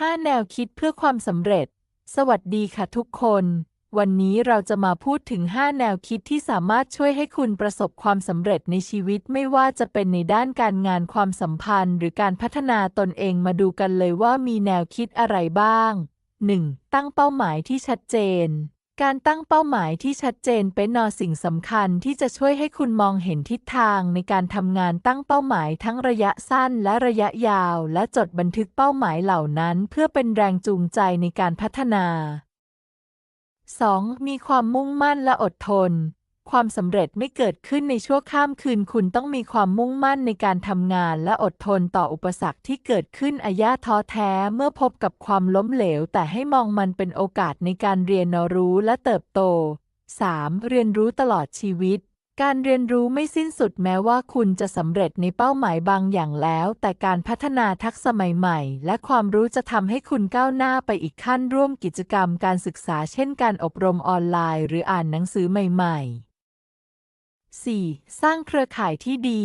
5 แนวคิดเพื่อความสำเร็จ สวัสดีค่ะทุกคน วันนี้เราจะมาพูดถึง 5 แนวคิดที่สามารถช่วยให้คุณประสบความสำเร็จในชีวิตไม่ว่าจะเป็นในด้านการงานความสัมพันธ์ หรือการพัฒนาตนเองมาดูกันเลยว่ามีแนวคิดอะไรบ้าง 1. ตั้งเป้าหมายที่ชัดเจน การตั้งเป้าหมายที่ชัดเจนเป็นนอสิ่งสำคัญที่จะช่วยให้คุณมองเห็นทิศทางในการทำงานตั้งเป้าหมายทั้งระยะสั้นและระยะยาว และจดบันทึกเป้าหมายเหล่านั้น เพื่อเป็นแรงจูงใจในการพัฒนา 2. มีความมุ่งมั่นและอดทน ความสำเร็จไม่เกิดขึ้นในชั่วข้ามคืน คุณต้องมีความมุ่งมั่นในการทำงาน และอดทนต่ออุปสรรคที่เกิดขึ้นอาญาท้อแท้เมื่อพบกับความล้มเหลว แต่ให้มองมันเป็นโอกาสในการเรียนรู้และเติบโต 3. เรียนรู้ตลอดชีวิตการเรียนรู้ไม่สิ้นสุดแม้ว่าคุณจะสำเร็จในเป้าหมายบางอย่างแล้ว แต่การพัฒนาทักษะใหม่ๆ และความรู้จะทำให้คุณก้าวหน้าไปอีกขั้นร่วมกิจกรรมการศึกษาเช่นการอบรมออนไลน์ หรืออ่านหนังสือใหม่ ๆ 4. สร้างเครือข่ายที่ดี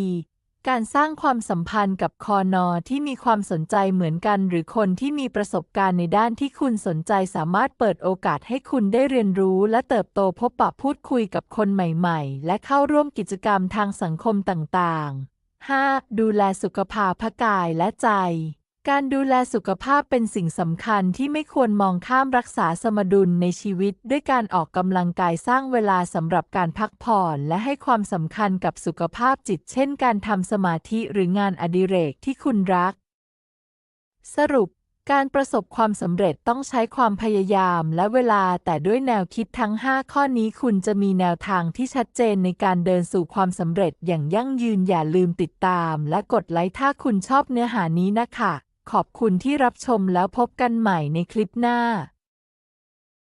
การสร้างความสัมพันธ์กับคอนอที่มีความสนใจเหมือนกัน หรือคนที่มีประสบการณ์ในด้านที่คุณสนใจสามารถเปิดโอกาสให้คุณได้เรียนรู้ และเติบโตพบปะพูดคุยกับคนใหม่ๆ และเข้าร่วมกิจกรรมทางสังคมต่างๆ 5. ดูแลสุขภาพกายและใจ การดูแลสุขภาพเป็นสิ่งสำคัญที่ไม่ควรมองข้ามรักษาสมดุลในชีวิต ด้วยการออกกำลังกายสร้างเวลาสำหรับการพักผ่อนและให้ความสำคัญกับสุขภาพจิต เช่นการทำสมาธิหรืองานอดิเรกที่คุณรัก สรุป การประสบความสำเร็จต้องใช้ความพยายามและเวลาแต่ด้วยแนวคิดทั้ง 5 ข้อนี้คุณจะมีแนวทางที่ชัดเจนในการเดินสู่ความสำเร็จอย่างยั่งยืนอย่าลืมติดตาม และกดไลค์ถ้าคุณชอบเนื้อหานี้นะคะ ขอบคุณที่รับชมแล้วพบกันใหม่ในคลิปหน้า